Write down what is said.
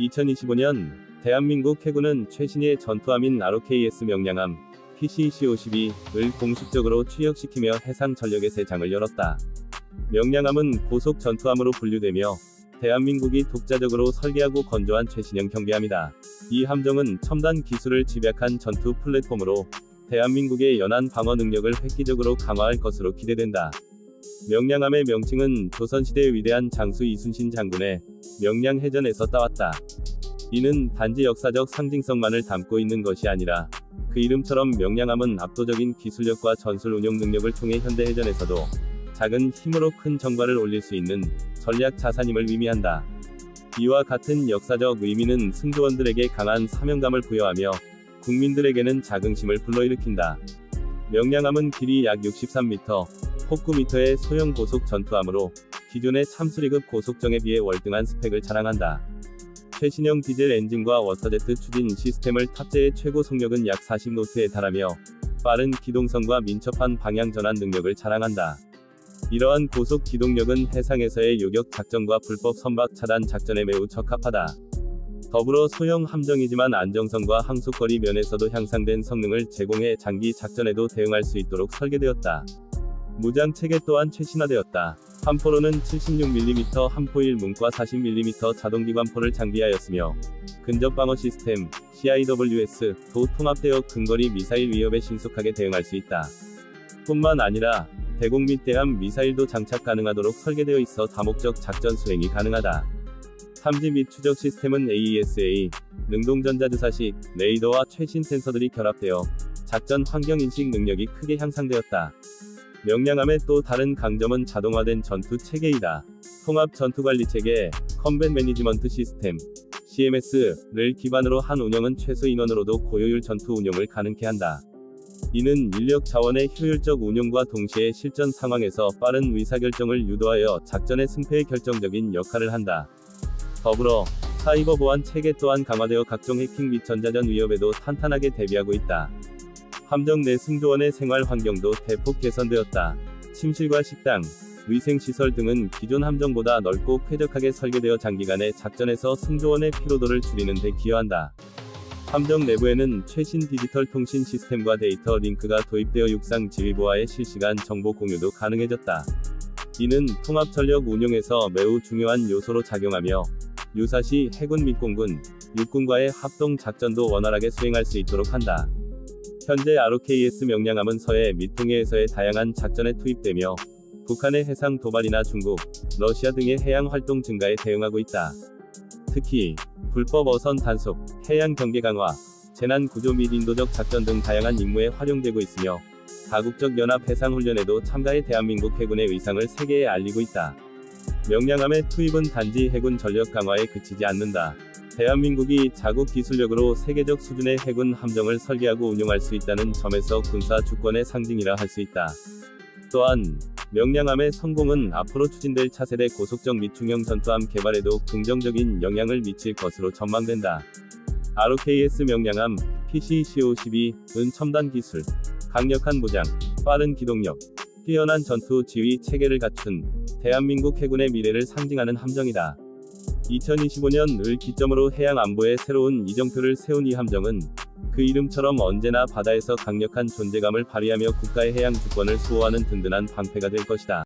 2025년 대한민국 해군은 최신의 전투함인 ROKS 명량함 PCC-52를 공식적으로 취역시키며 해상 전력의 새 장을 열었다. 명량함은 고속 전투함으로 분류되며 대한민국이 독자적으로 설계하고 건조한 최신형 경비함이다. 이 함정은 첨단 기술을 집약한 전투 플랫폼으로 대한민국의 연안 방어 능력을 획기적으로 강화할 것으로 기대된다. 명량함의 명칭은 조선시대의 위대한 장수 이순신 장군의 명량해전에서 따왔다. 이는 단지 역사적 상징성만을 담고 있는 것이 아니라 그 이름처럼 명량함은 압도적인 기술력과 전술 운용 능력을 통해 현대 해전에서도 작은 힘으로 큰 정과를 올릴 수 있는 전략 자산임을 의미한다. 이와 같은 역사적 의미는 승조원들에게 강한 사명감을 부여하며 국민들에게는 자긍심을 불러일으킨다. 명량함은 길이 약 63m, 폭 9m의 소형 고속 전투함으로 기존의 참수리급 고속정에 비해 월등한 스펙을 자랑한다. 최신형 디젤 엔진과 워터제트 추진 시스템을 탑재해 최고 속력은 약 40노트에 달하며 빠른 기동성과 민첩한 방향 전환 능력을 자랑한다. 이러한 고속 기동력은 해상에서의 요격 작전과 불법 선박 차단 작전에 매우 적합하다. 더불어 소형 함정이지만 안정성과 항속거리 면에서도 향상된 성능을 제공해 장기 작전에도 대응할 수 있도록 설계되었다. 무장 체계 또한 최신화되었다. 함포로는 76mm 함포일 문과 40mm 자동기관포를 장비하였으며 근접 방어 시스템 CIWS 도 통합되어 근거리 미사일 위협에 신속하게 대응할 수 있다. 뿐만 아니라 대공 및 대함 미사일도 장착 가능하도록 설계되어 있어 다목적 작전 수행이 가능하다. 탐지 및 추적 시스템은 AESA, 능동전자주사식, 레이더와 최신 센서들이 결합되어 작전 환경 인식 능력이 크게 향상되었다. 명량함의 또 다른 강점은 자동화된 전투 체계이다. 통합 전투 관리 체계, 컴뱃 매니지먼트 시스템, CMS를 기반으로 한 운영은 최소 인원으로도 고효율 전투 운용을 가능케 한다. 이는 인력 자원의 효율적 운용과 동시에 실전 상황에서 빠른 의사결정을 유도하여 작전의 승패에 결정적인 역할을 한다. 더불어 사이버 보안 체계 또한 강화되어 각종 해킹 및 전자전 위협에도 탄탄하게 대비하고 있다. 함정 내 승조원의 생활 환경도 대폭 개선되었다. 침실과 식당, 위생시설 등은 기존 함정보다 넓고 쾌적하게 설계되어 장기간의 작전에서 승조원의 피로도를 줄이는 데 기여한다. 함정 내부에는 최신 디지털 통신 시스템과 데이터 링크가 도입되어 육상 지휘부와의 실시간 정보 공유도 가능해졌다. 이는 통합 전력 운용에서 매우 중요한 요소로 작용하며 유사시 해군 및 공군, 육군과의 합동 작전도 원활하게 수행할 수 있도록 한다. 현재 ROKS 명량함은 서해 및 동해에서의 다양한 작전에 투입되며 북한의 해상 도발이나 중국, 러시아 등의 해양 활동 증가에 대응하고 있다. 특히 불법 어선 단속, 해양 경계 강화, 재난 구조 및 인도적 작전 등 다양한 임무에 활용되고 있으며 다국적 연합 해상 훈련에도 참가해 대한민국 해군의 의상을 세계에 알리고 있다. 명량함의 투입은 단지 해군 전력 강화에 그치지 않는다. 대한민국이 자국 기술력으로 세계적 수준의 해군 함정을 설계하고 운용할 수 있다는 점에서 군사 주권의 상징이라 할 수 있다. 또한 명량함의 성공은 앞으로 추진될 차세대 고속정 및 중형 전투함 개발에도 긍정적인 영향을 미칠 것으로 전망된다. ROKS 명량함 PCC-52은 첨단 기술, 강력한 무장, 빠른 기동력, 뛰어난 전투 지휘 체계를 갖춘 대한민국 해군의 미래를 상징하는 함정이다. 2025년을 기점으로 해양 안보에 새로운 이정표를 세운 이 함정은 그 이름처럼 언제나 바다에서 강력한 존재감을 발휘하며 국가의 해양 주권을 수호하는 든든한 방패가 될 것이다.